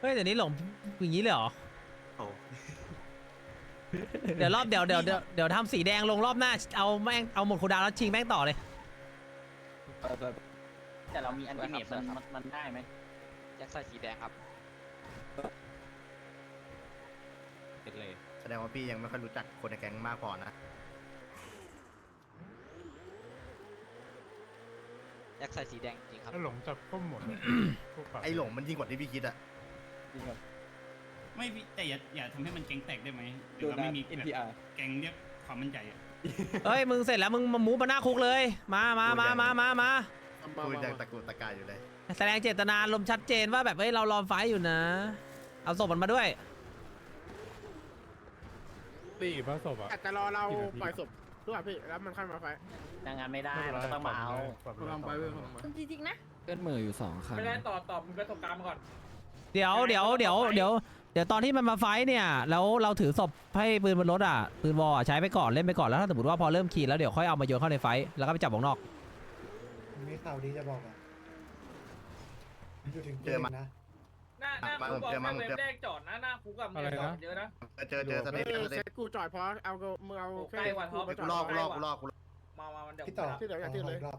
เฮ้ยเดี๋ยวนี้หลงอย่างนี้เลยเหรอ โอ้เดี๋ยวรอบเดี๋ยวเดี๋ยวเดี๋ยวเดี๋ยวทำสีแดงลงรอบหน้า เอาแม่งเอาหมดคูลดาวน์แล้วชิงแม่งต่อเลยแต่เรามีอันติเมตมันมันมันได้ไหมแจ็คใส่สีแดงครับเป็นเลยแสดงว่าพี่ยังไม่ค่อยรู้จักคนในแก๊งมากพอนะ แจ็คใส่สีแดงจริงครับ ถ้าหลงจับก้มหมดเลยพวกปากไอ้หลงมันยิ่งกว่าที่พี่คิดอะ ไม่พี่แต่อย่าอย่าทำให้มันแก๊งแตกได้ไหมเดี๋ยวเราไม่มีแบบแก๊งเรียกความมั่นใจอะเฮ้ยมึงเสร็จแล้วมึงมามูฟมาหน้าคุกเลย มามามามามามาพูดยังตะกุกตะกายอยู่เลย แสดงเจตนาลมณ์ชัดเจนว่าแบบเฮ้ยเรารอไฟท์อยู่นะ เอาศพมันมาด้วย ตีพระศพอะอาจจะรอเรากี่นาทีปล่อยศพด้วยพี่ แล้วมันค่อยมาไฟดังงานไม่ได้มันก็ต้องมาเอาลองไปเว้ยจริงๆนะ เกินมืออยู่สองครั้งไม่ได้ต่อต่อมึงไปตกกลางมาก่อน เดี๋ยวเดี๋ยวเดี๋ยวเดี๋ยวเดี๋ยวตอนที่มันมาไฟท์เนี่ยแล้วเราถือศพให้ปืนบนรถอะปืนวอลอะใช้ไปก่อนเล่นไปก่อนแล้วถ้าสมมติว่าพอเริ่มขี่แล้วเดี๋ยวค่อยเอามาโยนเข้าในไฟท์แล้วก็ไปจับวงนอก มีข่าวดีจะบอกอะอยู่ถึงเจอมา นะหน้าหน้ามาคุกบอกเจอมาแม่งเจอเว็บแรกจอดนะหน้าคุกกับเมียจอดเยอะนะ เจอเจอสเตเอปอสเตเซ็ปตกูจอดเพราะเอาก็มึงเอาแค่กูลอกกูลอกกูลอกกูลอกมามามันเดี๋ยวพี่ต่อที่เหลืออย่าที่เลยขกรอบ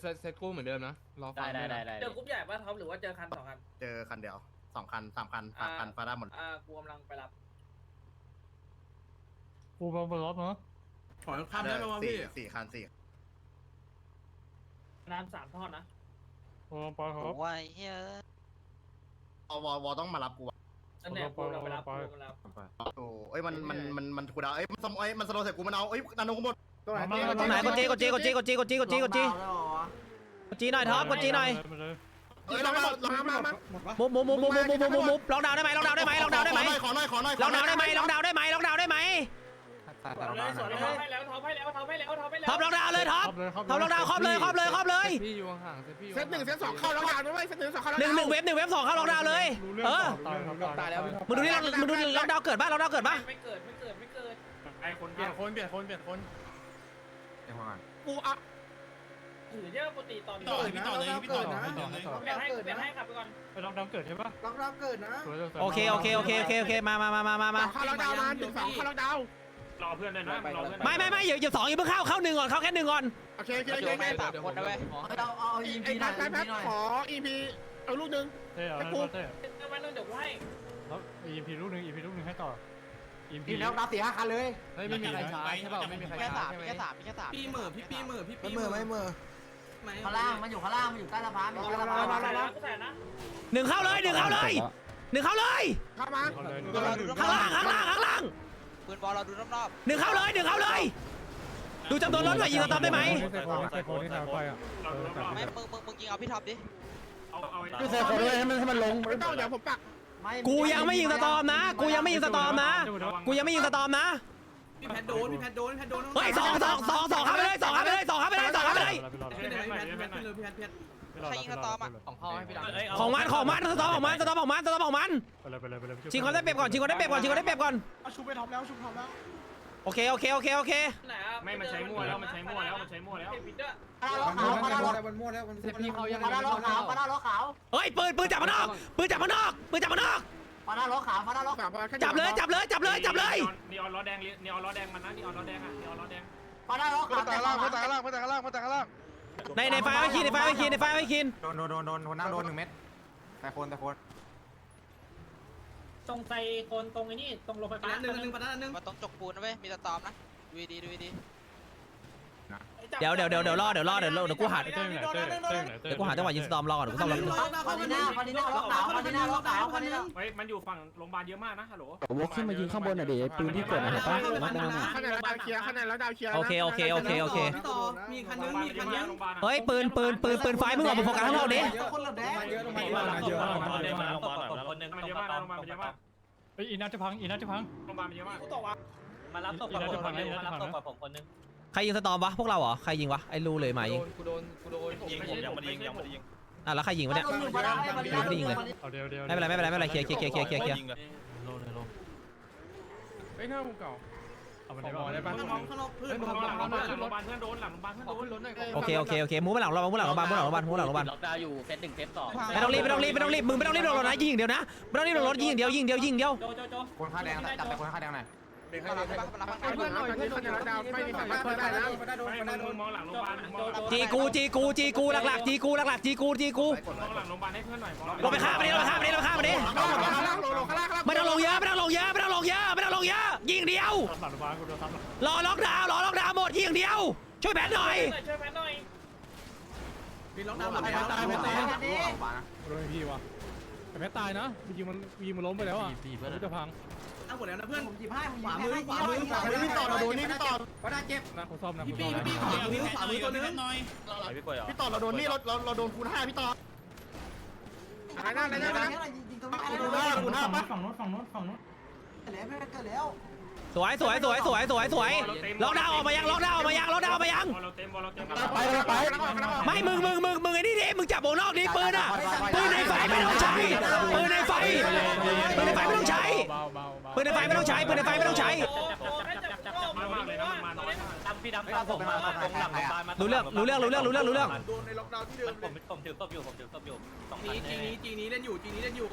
เซตเซตกู้เหมือนเดิมนะ รอฟัได้งได้วยนะได้ได้เจอกรุ๊ปใหญ่ป่ะท็อปหรือว่าเจอคันสองคัน เจอคันเดียวสองคันสามคันสามคันฟาด้าหมดอ่ากูกำลังไปรับ กูมาบนรถเนาะถอยข้ามได้ไหมวะสี่พี่สี่คันสี่น้ำสามทอดนะโอ้ปอคผรับมว่าไอ้เฮ้ยเอาวอวอต้องมารับกูอะนั่นแหละกูกำลังไปรับกูกำลังไปรับ โอ้เอ้ยมันมันมันมันกูดาวเอ้ยมันสมเอ้ยมันสโลว์ใส่กูมันเอาเอ้ยนันนกูหมด ตัวไหนตรงไหนกดจีกดจีกดจีกดจีกดจีกดจีกดจีกดจีหน่อยท็อปกดจีหน่อยมาเลยเอ้ยเรามาเรามามามามุบมุบมุบมุบมุบมุบมุบมุบมุบล็อกดาวน์ได้ไหมล็อกดาวน์ได้ไหมล็อกดาวน์ได้ไหมขอหน่อยขอหน่อยล็อกดาวน์ได้ไหมล็อกดาวน์ได้ไหมล็อกดาวน์ได้ไหมตาสตาวนเลยสวนเลยท็อปให้แล้วท็อปให้แล้วท็อปให้แล้วท็อปให้แล้วท็อปล็อกดาวน์เลยท็อปเลยครับท็อปล็อกดาวน์ครอบเลยครอบเลยครอบเลยพี่อยู่ห่างๆเซตพี่อยู่เซตหนึ่งเซตสองเข้าแล้วกันด้วยเซตหนึ่งสองเข้าแล้วหนึ่งหนึ่งเว็บหนึ่งเว็บสองเข้าล็อกดาวน์เลยเออตายแล้วมึงดูนี่มึงดูล็อกดาวน์เกิดป่ะล็อกดาวน์เกิดป่ะไม่เกิดไม่เกิดไม่เกิดไอ้คนเปลี่ยนคนเปลี่ยนคนเปลี่ยนคน กูอะถือเยอะปกติตอนต่อเลยพี่ต่อเลยพี่ต่อเลยพี่ต่อเลยเปลี่ยนให้เปลี่ยนให้ขับไปก่อนไปลองดำเกิดใช่ปะล็อกดาวน์เกิดนะโอเคโอเคโอเคโอเคโอเคมามามามามามาเข้าล็อกดาวน์มาถึงสองเข้าล็อกดาวน์รอเพื่อนเลยนะรอเพื่อนไม่ไม่ไม่อย่าอย่าสองอย่าเพิ่งเข้าเข้าหนึ่งก่อนเข้าแค่หนึ่งก่อนโอเคโอเคโอเคโยนให้สามคนนะเว้ยเราเอาอีพีหน่อยแป๊บขออีพีเอาลูกนึงเต้เอาแล้วเต้ทำไมต้องเดี๋ยวให้แล้วอีพีลูกหนึ่งอีพีลูกหนึ่งให้ต่อ อีพีแล้วดาวสี่ห้าคันเลยเฮ้ยไม่มีใครช้าใช่ป่ะไม่มีใครแค่ช้าสามใช่ไหมแค่สามแค่สามพี่เหม่อพี่ปีเหม่อพี่ปีไม่เมื่อไม่เมื่อข้างล่างมันอยู่ข้างล่างมันอยู่ใต้สะพานมันอยู่ใต้สะพานมาแล้วกูใส่นะหนึ่งเข้าเลยหนึ่งเข้าเลยหนึ่งเข้าเลยเข้ามาข้างล่างข้างล่างข้างล่างปืนบอลเราดูรอบหนึ่งเข้าเลยหนึ่งเข้าเลย ดูจำนวนรถหน่อยยิงสต็อปได้ไหมใส่โคนใส่โคนที่ทางไปอะๆไม่มึงมึงมึงยิงเอาพี่ท็อปดิเอาเอาคือใส่คนเลยให้มันให้มันลงไม่ต้องเดี๋ยวผมปัก กูยังไม่ยิงสตอมนะ กูยังไม่ยิงสตอมนะ กูยังไม่ยิงสตอมนะ พี่แพทโดนพี่แพทโดนพี่แพทโดนเฮ้ยสองสองสองสองเข้าไปเลยสองเข้าไปเลยสองเข้าไปเลยสองเข้าไปเลย พี่แพทพี่แพทพี่แพทพี่แพทพี่แพทของพ่อให้พี่ดำของมันของมันสตอมของมันสตอมของมันสตอมของมัน ไปเลยไปเลยไปเลยชิงคนได้เปรียบก่อนชิงคนได้เปรียบก่อนชิงคนได้เปรียบก่อน เอาชุบไปท็อปแล้วชุบท็อปแล้ว โอเคโอเคโอเคโอเคไม่มันใช้มั่วแล้วมันใช้มั่วแล้วมันใช้มั่วแล้วปิดด้วยมันมั่วแล้วมันมั่วแล้วมันเซตพี่เขายังปาดาล้อขาวปาดาล้อขาวเฮ้ยปืนปืนจับมันออกปืนจับมันออกปืนจับมันออกปาดาล้อขาวปาดาล้อสามพันจับเลยจับเลยจับเลยจับเลยนีออนล้อแดงนีออนล้อแดงมันนะนีออนล้อแดงอะนีออนล้อแดงปาดาล้อขาวแต่ข้างหลังในในไฟไว้คินในไฟไว้คินในไฟไว้คินโดนโดนโดนโดนโดนหน้าโดนหนึ่งเม็ดแต่คนแต่คน ตรงใจคนตรงไอ้นี่ตรงโรงไฟปาฟ้าหนึ่งหนึ่งปาหนึ่งมันต้องจกปูนนะเว้ยมีสตอมนะดูดีดูดีเดี๋ยวเดี๋ยวเดี๋ยวเดี๋ยวรอเดี๋ยวรอเดี๋ยวรอเดี๋ยวกูหาเต้ไหนเต้เต้ไหนเต้เดี๋ยวกูหาจังหวะยิงสตอมรอก่อนกูต้องรอพอดีหน้าพอดีหน้าล้อขาวพอดีหน้าล้อขาวพอดีหน้าเฮ้ยมันอยู่ฝั่งโรงพยาบาลเยอะมากนะฮัลโหลวกขึ้นมายิงข้างบนหน่อยดิปืนที่กดนะเห็นปะน็อกดาวน์อะคะแนนแล้วดาวเคลียร์คะแนนแล้วดาวเคลียร์โอเคโอเคโอเคโอเคพี่ต่อมีคันโรนึงงพยาบาลมีเยคัอะนนึมากงโรงพยาบาลเฮ้ยปืนปืนปืนปืนไฟมึงออกมาโฟกัสข้างนอกดิคนหลบแดงเยอะมันเยอะมากนะโรงพยา บาลมันเยอะมากโรงพยาบาลมันเยอะมากเฮ้ยอีน่าจะพังอีน่าจะพัง โรงพยาบาลมันเยอะมากกูตกว่ะมารับศพกับผมคนนึงมารับศพกับผมคนนึงใครยิงสตอมวะพวกเราเหรอใครยิงวะไอ้รูเลยไหมกูโดนกูโดนยิงผมยังไม่ได้ยิงยังไม่ได้ยิงอะแล้วใครยิงวะเนี่ยอยู่พอดีพอดีเอาเดียวเดียวไม่เป็นไรไม่เป็นไรไม่เป็นไรเคลียร์เคลียร์เคลียร์เคลียร์เคลียร์เฮ้ยหน้ากูเก่า เอามันได้ป่ะได้ป่ะข้างนอกข้างนอกเพื่อนหลังโรงพยาบาลหลังโรงพยาบาลเพื่อนโดนหลังโรงพยาบาลเพื่อนโดนโอเคโอเคโอเคมูฟไปหลังเรามูฟหลังโรงพยาบาลมูฟหลังโรงพยาบาลมูฟหลังโรงพยาบาลล็อกดาวน์อยู่เซตหนึ่งเซตสองไม่ต้องรีบไม่ต้องรีบไม่ต้องรีบมึงไม่ต้องรีบลงรถนะยิงอย่างเดียวนะไม่ต้องรีบลงรถยิงอย่างเดียวยิงอย่างเดียวยิงอย่างเดียวโจโจโจคนข้าแดงจับแต่คนข้าแดงหน่อย มารับมารับมารับเพื่อนหน่อยเพื่อนหน่อยดาวไม่มีใครเพื่อนได้นะเพื่อนได้โดนไม่เพื่อนได้โดนงมองหลังโรงพยาบาลจีกูจีกูจีกูหลักๆจีกูหลักๆจีกูจีกูมองหลังโรงพยาบาลให้เพื่อนหน่อยมองลงไปฆ่ามันดิลงไปฆ่ามันดิลงไปฆ่ามันดิไม่ต้องลงเยอะไม่ต้องลงเยอะไม่ต้องลงเยอะไม่ต้องลงเยอะยิงเดียวรอล็อกดาวรอล็อกดาวหมดยิงเดียว ช่วยแบนหน่อยช่วยแพทหน่อยมีล็อกดาวน์หลังแล้วตายไม่ตายโดนพี่วะแต่ไม่ตายนะยิงมันยิงมันล้มไปแล้วอะจะพัง ตั้งหมดแล้วนะเพื่อนผมหยิบให้ผมหขยิวาบมือให้ขวามือขวามือพี่ต่อเราโดนนี่พี่ต่อก็ได้เจ็บนะผมซ่อมนะผพี่มปีซ่อมพี่นะขวามือขวามือตัวนึงพี่ต่อเราโดนนี่เราเราเราโดนคูณห้าพี่ต่ออะไรนะอะไรนะยิงตรงนี้คูณห้าคูณห้าปะฝั่งนู้นฝั่งนู้นฝั่งนู้นเกิดแล้วเกิดแล้ว สวยสวยสวยสวยสวยสวยล็อกดาวน์ออกมายังล็อกดาวน์ออกมายังล็อกดาวน์ออกมายัง บอลเราเต็มบอลเราเต็มไปเลยไปไม่มึงมึงมึงมึงไอ้นี่ดิมึงจับวงนอกดิปืนอะปืนในไฟไม่ต้องใช้ปืนในไฟปืนในไฟไม่ต้องใช้เบาเบาเบาปืนในไฟไม่ต้องใช้ปืนในไฟไม่ต้องใช้มากมากเลยนะมันมาน้อยดำพี่ดำตามผมมาตรงหลังโรงพยาบาลมารู้เรื่องรู้เรื่องรู้เรื่องรู้เรื่องรู้เรื่องโดนในล็อกดาวน์ที่เดิมผมผมถือศพอยู่ผมถือศพอยู่สองพัจีนนี้จีนี้จีนี้เล่นอยู่จีนี้เล่นอยู่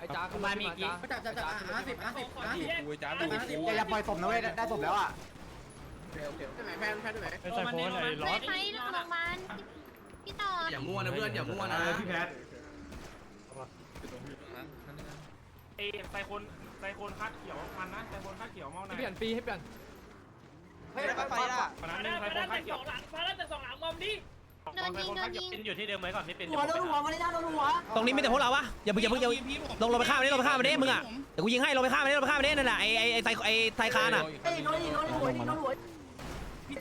ไอ้จ้าคุณมามีกี่จับจับจับห้าสิบห้าสิบห้าสิบอย่าอย่าปล่อยศพนะเว้ยได้ศพแล้วอะไหนแพนแพนไหนไอ้ไซโฟนไอ้ล็อตไปโรงพยาบาลพี่ต่ออย่ามั่วนะเพื่อนอย่ามั่วนะพี่แพทเอไซโคนไซโคนคาดเขียวมันนะไซโคนคาดเขียวมองหน่อยเปลี่ยนปีให้เปลี่ยนเฮ้ยไฟล่ะขนาดนึงไซโคนคาดเขียว โดนยิงโดนยิงเป็นอยู่ที่เดิมไหมก่อนนี่เป็นหัวโดนหัวมาเลยนะโดนหัวตรงนี้มีแต่พวกเราวะอย่าเพิ่งอย่าเพิ่งอย่าลงลงไปฆ่ามันดิลงไปฆ่ามันดิมึงอะเดี๋ยวกูยิงให้ลงไปฆ่ามันดิลงไปฆ่ามันดินั่นแหละไอ้ไอ้ไอ้ไทไอ้ไทคานอะเฮ้ยโดนยิงโดนหัวโดนหัว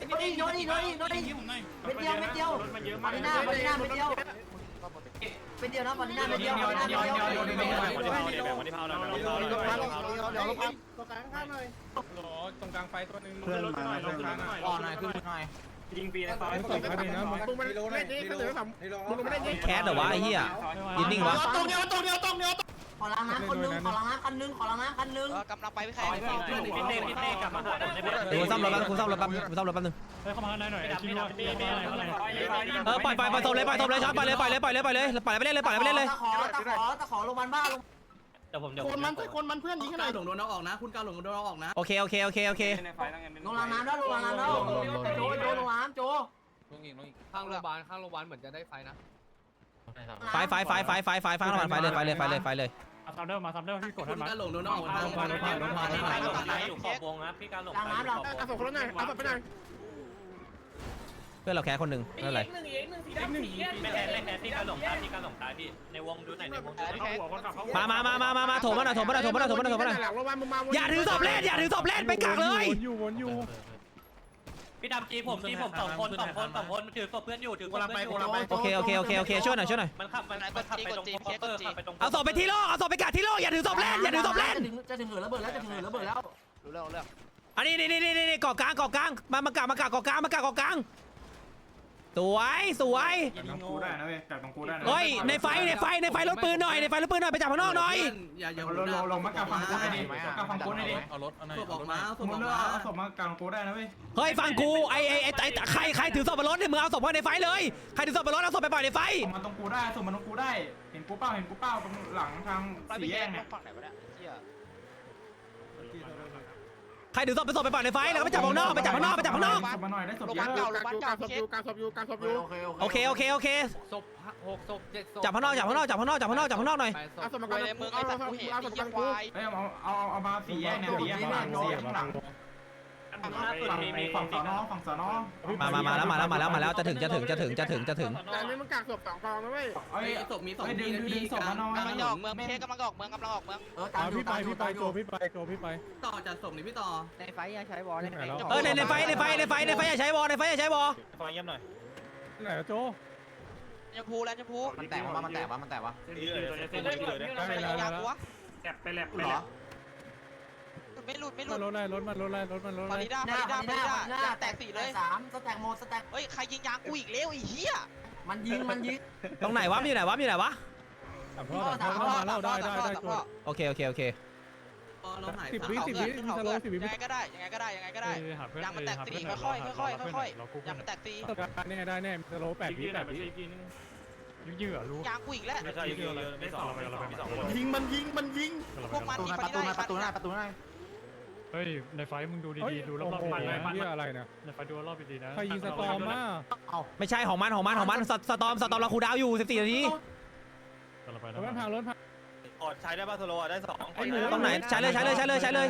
โดนยิงโดนยิงโดนยิงโดนยิงเม็ดเดียวเม็ดเดียวรถมันเยอะบอมากลหน้าบอลหน้าเม็ดเดียวเม็ดเดียวนะบอลหน้าเม็ดเดียวบอลหน้าเม็ดเดียวตรงกลางไฟตัวนึงเพื่อนมาหน่อยลงขึ้นรถหน่อยอ่อนหน่อยขึ้นหน่อยยิงฟรีในไฟต กไปนะมึงมึงมันเล่นนี่เขาเหลือสามมึงมันเล่นนี่แคสเหรอวะไอ้เหี้ยยืนนิ่งวะตรงเดียวตรงเดียวตรงเดียวขอล้างน้ำคนนึงขอล้างน้ำคันนึงขอล้างน้ำคันนึงเออกำลังไปพี่แขกพี่เต้พี่เต้กลับมาหาผมได้ไหมเดี๋ยวกูซ่อมรถแป๊บกูซ่อมรถแป๊บกูซ่อมรถแป๊บนึงเฮ้ยเข้ามาข้างในหน่อยไอ้ชิ้นรถพี่เต้เออปล่อยปล่อยปล่อยศพเลยปล่อยศพเลยช็อตปล่อยเลยปล่อยเลยปล่อยเลยปล่อยเลยปล่อยไปเล่นเลยปล่อยไปเล่นเลยตะขอตะขอตะขอลงมันบ้าลง เดี๋ยวผมเดี๋ยวคนมันคนมันเพื่อนยิงให้หน่กาอย หลงโดนเอาออกนะ คุณกาหลงโดนเอาออกนะ โอเคโอเคโอเคโอเค ลงล้างน้ำแล้วลงล้างน้ำแล้วโจโจลงน้ำโจข้างโรงพยาบาลข้างโรงพยาบาลเหมือนจะได้ไฟนะไฟไฟไฟไฟไฟไฟไฟไฟเลยไฟเลยไฟเลยไฟเลย มาซ้ำเด้อมาซ้ำเด้อพี่กดคุให้ณมา กาหลงโดนเอาออกนะล้างน้ำอยู่ขอบวงนะพี่การหลงเอาศพคนนั้นหน่อยเอาศพไปหน่อยเพื่อนเราแคสคนหนึ่งไม่เป็นไรหนึ่งอีกหนึ่งสีดำสีไม่แพ้ไม่แพ้พี่การหลงตายพี่การหลงตายพี่ในวงดูหน่อยในวงดูเขาหัวคนขับเขามามามามามามาโถมมาหน่อยโถมมาหน่อยโถมมาหน่อยโถมมาหน่อยโถมมาหน่อยหลังโรงพยาบาลมึงมาอย่าถือศพเล่นอย่าถือศพเล่นไปกักเลยวนอยู่วนอยู่พี่ดำจีผมจีผมสองคนสองคนสองคนถือศพเพื่อนอยู่ถือศพเพื่อนอยู่โอเคโอเคโอเคโอเคช่วยหน่อยช่วยหน่อยมันขับมันมันขับไปตรงคอปเปอร์ขับไปตรงเอาศพไปที่โลกเอาศพไปกักที่โลกอย่าถือศพเล่นอย่าถือศพเล่นจะถึงเหินระเบิดแล้วจะถึงเหินระเบิดแล้วรู้เรื่องรู้เรื่องอันนี้นี่นี่นี่นี่เกาะกลางเกาะกลางมามากะมากะเกาะกลางมากะเกาะกลาง สวยสวยตรงกูได้นะเว้ยจับตรงกูได้นะเฮ้ยในไฟในไฟในไฟรถปืนหน่อยในไฟรถปืนหน่อยไปจับข้างนอกหน่อยอย่าอย่าลงลงลงมากลับฝั่งกูได้ดิกลับฝั่งกูได้ดิเอารถเอาหน่อยศพออกมาศพมึองอกเลือกมาเอาศพมากลางกูได้นะเว้ยเฮ้ยฟังกูไอ้ไอ้ไอ้ไอ้ใครใครถือศพบนรถเนี่ยมึงเอาศพไว้ในไฟเลยใครถือศพบนรถเอาศพไปปล่อยในไฟศพมาตรงกูได้ศพมาตรงกูได้เห็นกูเป้าเห็นกูเป้าตรงหลังทางไปสี่พี่แยแขกกเนี่ย ฝั่งไหนวะเนี่ยเหี้ย ใครถือศพไปศพไปปล่อยในไฟแล้วก็ไปจับข้างนอกไปจับข้างนอกไปจับข้างนอกศพมาหน่อยได้ศพโรงพเยยาบาลอะเก่าโรงพยาบาลเก่าศพพี่อแขยู่กการศพอยู่การศพอยู่โอเคโอเคโอเคศพหกศพเจ็ดศพจับข้างนอกจับข้างนอกจับข้างนอกจับข้างนอกจับข้างนอกหน่อยเอาศพมาไปก่อนเลยมึงไอ้เอาสัศตพว์กูเห็นเอาศไอ้พเหี้กัยนควายเฮ้ยเอาเอาเอามาสี่แยกเนี่ยสี่แยกข้างหลังสี่แยกข้างหลัง ฝั่งฝั่งสอนอฝั่งสอนอมามามาแล้วมาแล้วมาแล้วมาแล้วจะถึงจะถึงจะถึงจะถึงจะถึงแต่นี่มึงกักศพสองกองนะเว้ยเอ้ยศพมีสองเฮ้ยดึทีงนะดึพี่งศพมาหน่อยกำลังจะออกเมืองพี่แขกกำลังจะออกเมืองกำลังออกเมืองเออตามอยู่พี่ไปตามอยู่พี่ไปตามอโจยู่พี่ไปโจพี่ไปต่อจัดศพนี่พี่ต่อในไฟอย่าใช้บอลในไฟเออในในไฟในไฟในไฟในไฟอย่าใช้วอลในไฟอย่าใช้วอลไฟเยี่ยมหน่อยไหนโจชมพูแล้วชมพูมันแตกวะมันแตกวะมันแตกวะอยากกูวะแลบไปแลบไปแลบ ไม่หลุดไม่หมาลุดรถอะไรรถมันรถอะไรรถมันรถฟาอะไรริด้าหฟาน้าริด้าหฟาน้าริด้าหน้าแตกสี่เลยสามสแต็กโมสแต็กเฮ้ยใครยิงยางกูอีกแล้วไอ้เหี้ย มันยิงมันยิง ตรงไหนวะอยู่ไหนวะอยู่ไหนวะสามพ่อสามพ่อมาเล่าได้ได้ได้โจโอเคโอเคโอเคต่อเราหายสิบสามวิเขาสิบเพื่วิอนมีเขาสโลเพื่อนว์สิบวิยังไงก็ได้ยังไงก็ได้ยังไงก็ได้ยางมันแตกสีค่อยๆค่อยๆค่อยๆยางมันแตกสีแน่ได้แน่มีสโลว์แปดวิแปดวิยืดรู้ยางกูอีกแล้วไม่ใช่ยืดเยอะไม่สองเราไปเราไปสองคนยิงมันยิงมันยิงพวกมันมีคนที่ได้ประตูหน้าประตูหน้า เฮ้ยในไฟมึงดูดีๆดูรโอ้อบโหๆนะเฮียอะไรนะในไฟดูรอบดีๆนะใครยิงสตอมมาไม่ใช่ของมันของมันของมันสสตอมสตอมเราคูลดาวน์อยู่14นาทีเราไปรถมันพังรถพังอดใช้ได้ป่ะโซโลได้สองไอ้หนูตรงไหนใช้เลยใช้เลยใช้เลยใช้เลย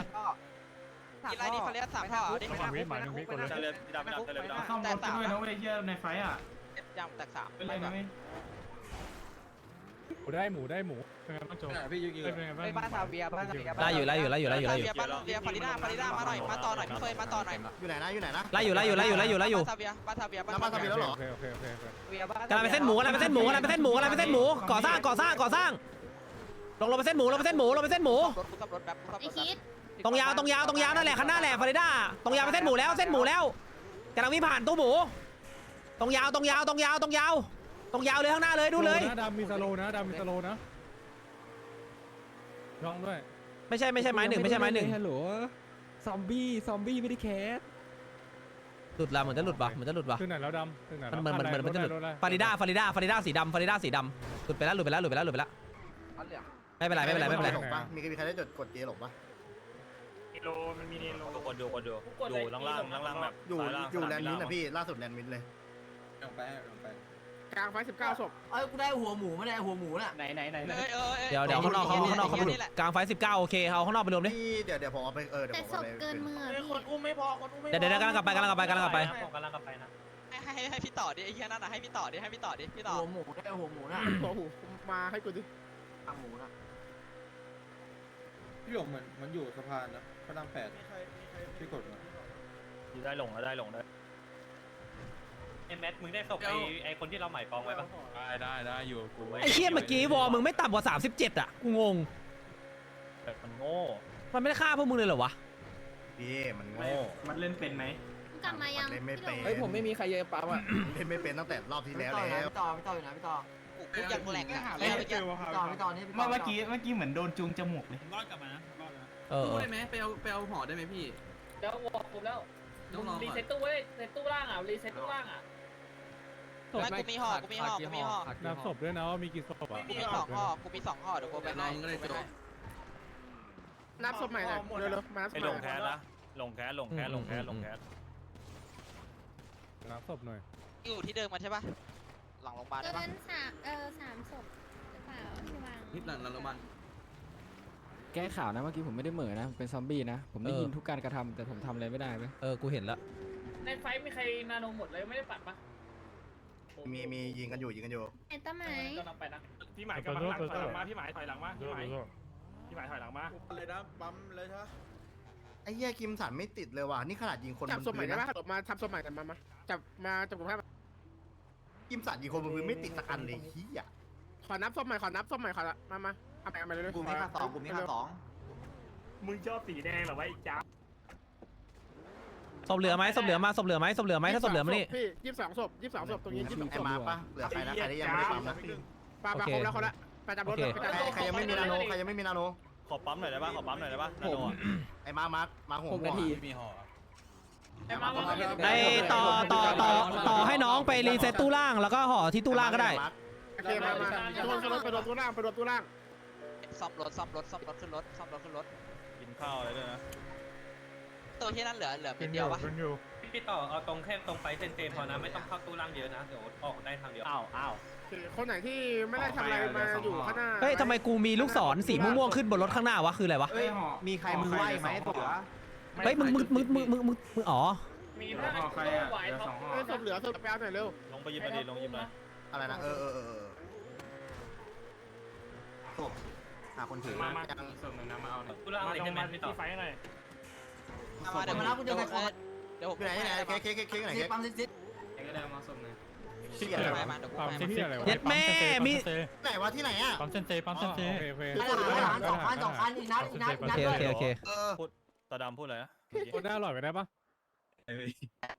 กีฬานี้เขาเรียกสามท่อดิระหว่างวิหมายหนึ่งวิก่อนเลยใช้เลยพี่ดำพี่ดำใช้เลยพี่ดำเข้ารถกันด้วยนะเว้ยเฮียในไฟอะยางแตกสามเป็นไรนะเว้ย หมูได้หมูได้หมูเป็นไงบ้างโจพี่ยืนยืนเป็นไงบ้างบ้านซาเบียบ้านซาเบียไล่อยู่ไล่อยู่ไล่อยู่ไล่อยู่ไล่อยู่เบียร์บ้านเบียร์ฟาริด้าฟาริด้ามาหน่อยมาต่อหน่อยพี่เฟยมาต่อหน่อยอยู่ไหนนะอยู่ไหนนะ ไล่อยู่ไล่อยู่ไล่อยู่ไล่อยู่ไล่อยู่บ้านซาเบียบ้านซาเบียน้ำบ้านซาเบีย แล้วเหรอ โอเคโอเคโอเคโอเคกำลังไปเส้นหมูกำลังไปเส้นหมูกำลังไปเส้นหมูกำลังไปเส้นหมูก่อสร้างก่อสร้างก่อสร้างลงลงไปเส้นหมูลงไปเส้นหมูลงไปเส้นหมู รถกูขับรถแบบกูขับไอรถคิดตรงยาวตรงยาวตรงยาวนั่นแหละข้างหน้าแหละฟาริด้าตรงยาวไปเส้นหมูแล้วเส้นหมูแล้วกำลังวิ่งผ่านตู้หมู ตรงยาวตรงยาวตรงยาวตรงยาว ตรงยาวเลยข้างหน้าเลยดูเลย นะดำมีสโลว์นะดำมีสโลว์นะลองด้วย ไม่ใช่ไม่ใช่ไม้หนึ่งไม่ใช่ไม้หนึ่งฮัลโหลซอมบี้ซอมบี้ไม่ได้แคสหลุดละเหมือนจะหลุดปะเหมือนจะหลุดปะขึ้นไหนแล้วดำขึ้นไหนมันเหมือนเหมือนเหมือนมันจะหลุดรถอะไรฟาริด้าฟาริด้าฟาริด้าสีดำฟาริด้าสีดำหลุดไปแล้วหลุดไปแล้วหลุดไปแล้วหลุดไปแล้วไม่เป็นไรไม่เป็นไรไม่เป็นไรหลงปะมีใครได้จดกดเจหลงปะโลมันมีเนโลคนดูคนดูดูล่างล่างล่างล่างแบบอยู่อยู่แลนด์มินนะพี่ล่าสุดแลนด์มินเลยลงไปลงไป กลางไฟสิบเก้าศพเอ้ยกูได้หัวหมูไม่ได้หัวหมูน่ะไหนไหนไหนเออเออเดี๋ยวเดี๋ยวข้างนอกเขาข้างนอกเขาหลุดนี่แหละกลางไฟสิบเก้าโอเคเอาข้างนอกไปรวมดิพี่เดี๋ยวเดี๋ยวผมเอาไปเออเดี๋ยวแต่ผมศเอาพไปเกินมือเฮ้ยพี่คนอุ้มไม่พอคนอุ้มไม่พอเดี๋ยวเดี๋ยวกำลังกลับไปกำลังกลับไปกำลังกลับไปผมกำลังกลับไปนะให้ให้ให้พี่ต่อดิไอ้เหี้ยนั่นน่ะให้พี่ต่อดิให้พี่ต่อดิพี่ต่อหัวหมูได้หัวหมูน่ะโอ้โหมาให้กูดิหัวหมูน่ะพี่หลงเหมือนมันอยู่สะพานนะพระรามแปดพี่กดมาได้ลงแล้วได้ลงได้ ไอ้แมทมึงได้ศพไอ้ไอ้คนที่เราหมายปองไว้ปะได้ได้ได้อยู่กูไอ้เชี่ยเมื่อกี้วอลมึงไม่ต่ำกว่า 37 อะ กูงง แบบมันโง่ มันไม่ได้ฆ่าพวกมึงเลยเหรอวะ พี่มันโง่มันเล่นเป็นไหมกลับมายังเล่นไม่เป็นเฮ้ยผมไม่มีใครเยอะปั๊มอะเล่นไม่เป็นตั้งแต่รอบที่แล้วพี่แล้วต่อพี่ต่ออยู่ไหนพี่ต่อกูยังแหลกอะเอ้แล้วยเมื่อกี้พี่ต่อพี่ต่อนี่พี่ต่อเมื่อกี้เมื่อกี้เหมือนโดนจูงจมูกเลยรอดกลับมานะรอดนะเออตู้ได้ไหมไปเอาไปเอาห่อได้ไหมพี่เดี๋ยวบอกผมแล้วต้องรอรีก่อนเซ็ตตู้ไว้เซ็ตตู้ล่างอะรีเซ็ตตู้ล่างอะ ไม่กูมีห่อกูมีห่อกูมีห่อนับศพด้วยนะว่ามีกี่ศพอะกูมีสองห่อกูมีสองห่อเดี๋ยวกูไปให้กูไปให้นับศพใหม่หน่อยเร็วๆมานับศไอ้พลใหงม่แคสนะลงแคสลงแคสลงแคสลงแคสนับศพหน่อย อยู่ที่เดิมมันใช่ปะหลังโรงพยาบาลเกิได้ปะนสามเออสามศพหรือเปล่าที่วางนิดหลังหลังโรงพยาบาล แก้ข่าวนะเมื่อกี้ผมไม่ได้เหม่อนะเป็นซอมบี้นะ ผมได้เออยินทุกการกระทำแต่ผมทำอะไรไม่ได้ไหมเออ กูเห็นแล้วในไฟมีใครนาโนหมดเลยไม่ได้ปัดปะ มีมียิงกันอยู่ยิงกันอยู่ไอ้ต้นไม้กำลังไปนะพี่หมายกำลังหลังถอยหลังมาพี่หมายถอยหลังมาพี่หมายพี่หมายถอยหลังมาเลยนะปั๊มเลยใช่ไอ้เหี้ยกิมสันไม่ติดเลยว่ะนี่ขนาดยิงคนบจับนศพใหม่พื้นได้นะปะมาทำศพใหม่กันมามาจับมาจับกลุ่มภาพกิมสันยิงคนบนพื้นไม่ติดสักอันเลยเหี้ยขอนับศพใหม่ขอนับศพใหม่ขอมามาเอาไปเอาไปเลยกลุ่มนี้มาสองกลุ่มนี้มาสองมึงชอบสีแดงเหรอวะไอ้จ้า ศพเหลือไหมศพเหลือมาศพเหลือไหมศพเหลือไหมถ้าศพเหลือมานี่ พี่ยี่สิบสองศพยี่สิบสองศพตรงนี้ยี่สิบสองไอ้ศพมาปะเหลือใครนะใครที่ยังไม่ได้ปั๊มนะปาปาครบแล้วครบแล้วไปจับรถไปจับใครใครยังไม่มีนาโนใครยังไม่มีนาโนขอปั๊มหน่อยได้ป่ะขอปั๊มหน่อยได้ป่ะนาโนไอ้มามาร์คมาหัวหกนาที มีห่อไอ้มามามาไอ้ต่อต่อต่อต่อให้น้องไปรีเซ็ตตู้ล่างแล้วก็ห่อที่ตู้ล่างก็ได้ โอเคมามาโดนรถไปโดนตัวล่างไปโดนตัวล่างซ่อมรถซ่อมรถซ่อมรถขึ้นรถซ่อมรถขึ้นรถกินข้าวอะไรด้วยนะ ตัวที่นั่นเหลือเหลือเป็นเดียวปะพี่ต่อเอาตรงแค่ตรงไปเซนเซพอนะไม่ต้องเข้าตู้ล่างเยอะนะเดี๋ยวออกได้ทางเดียวอ้าวอ้าวคนไหนที่ไม่ได้ทำอะไรมาอยู่ข้างหน้าเฮ้ยทำไมกูมีลูกศรสีม่วงๆขึ้นบนรถข้างหน้าวะคืออะไรวะเอ้ยมีใครมือไหวไหมตัวเฮ้ยมึงมึงมึงมึงมึงมึงมึงอ๋อ มีเพื่อนใครอะเหลือสองห่อเฮ้ยศพเหลือศพไปเอาหน่อยเร็วลงไปยิบมาดิลงยิบมาอะไรนะเออเออเออศพหาคนถือมามายังส่งหนึ่งนะมาเอาหน่อยตู้ล่างอะไรแค่แมนพี่ต่อไฟหน่อย มาเดี๋ยวมาเดี๋ยวเดี๋ยวผมอยู่ไหนอยู่ไหนเค้กเค้กเค้กเค้กไหนซิเค้กปั๊มซิซิก็ได้มาส่งหนึ่งเชี่ยอะไรไปวะมาเดี๋ยวกูปั๊มไปที่อะไรวะเย็ดแม่มีไหนวะที่ไหนอะปั๊มเซนเซปั๊มเซนเซโอเคโอเคสองคันสองคันอีกนัดอีกนัดอีกโอนัดเคด้โอวยเคโอเคเออตาดำพูดอะไรนะคนหน้าอร่อยไปได้ปะ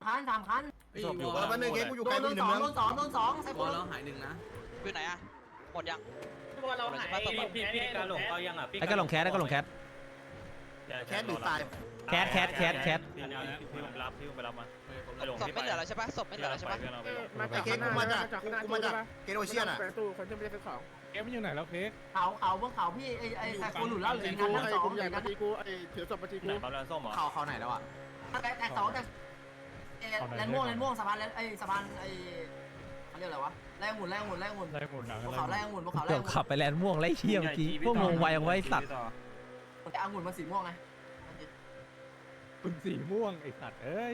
คันสามคันเฮ้ยศพอยู่วเอออลวันหนึ่งเค้กกูอยู่โดไกลนกูโดอนยู่ในสองเมืองโดนสองโดนสองใส่วคอนลเราหายหนึ่งนะอยู่ไหนอะหมดยังตัวเราหายพี่พี่พี่การหลงก็ยังอะไอ้ก็ลงแคสไอ้ก็ลงแคสแคสหรือตาย แคทแคทแคทแคทพี่พี่ผมรับพี่ผมไปรับมาไปลงศพที่ไม่เหลือแล้วใช่ปะศพไม่เหลือแล้วใช่ปะเพื่อนเอาไปลงไอ้เค้กกูมาจากกูมาจากเกโรเชียนอะประตูคนที่ไม่ได้ซื้อของเกมมันอยู่ไหนแล้วเค้กเขาเขาเมื่อเขาพี่ไอ้ไอ้ใครคนหลุดแล้วหรือกันทั้งสองเลยกันกูไอ้ถือศพมาจีไหนปั๊มแลนส้มเหรอเขาเขาไหนแล้วอะแต่แต่สองแต่แลนม่วงแลนม่วงสะพานแลนไอ้สะพานไอ้เขาเรียกอะไรวะแรงหมุนแรงหมุนแรงหมุนได้หมดนะภูเขาแรงหมุนภูเขาแรเกืองบหมุนขับไปแลนด์ม่วงไล่เชี่ยเมื่อกี้พวกงงไวเอาไว้สัตว์แต่องุ่นมันสีม่วงไง คุณสีม่วงไอ้สัตว์เอ้ย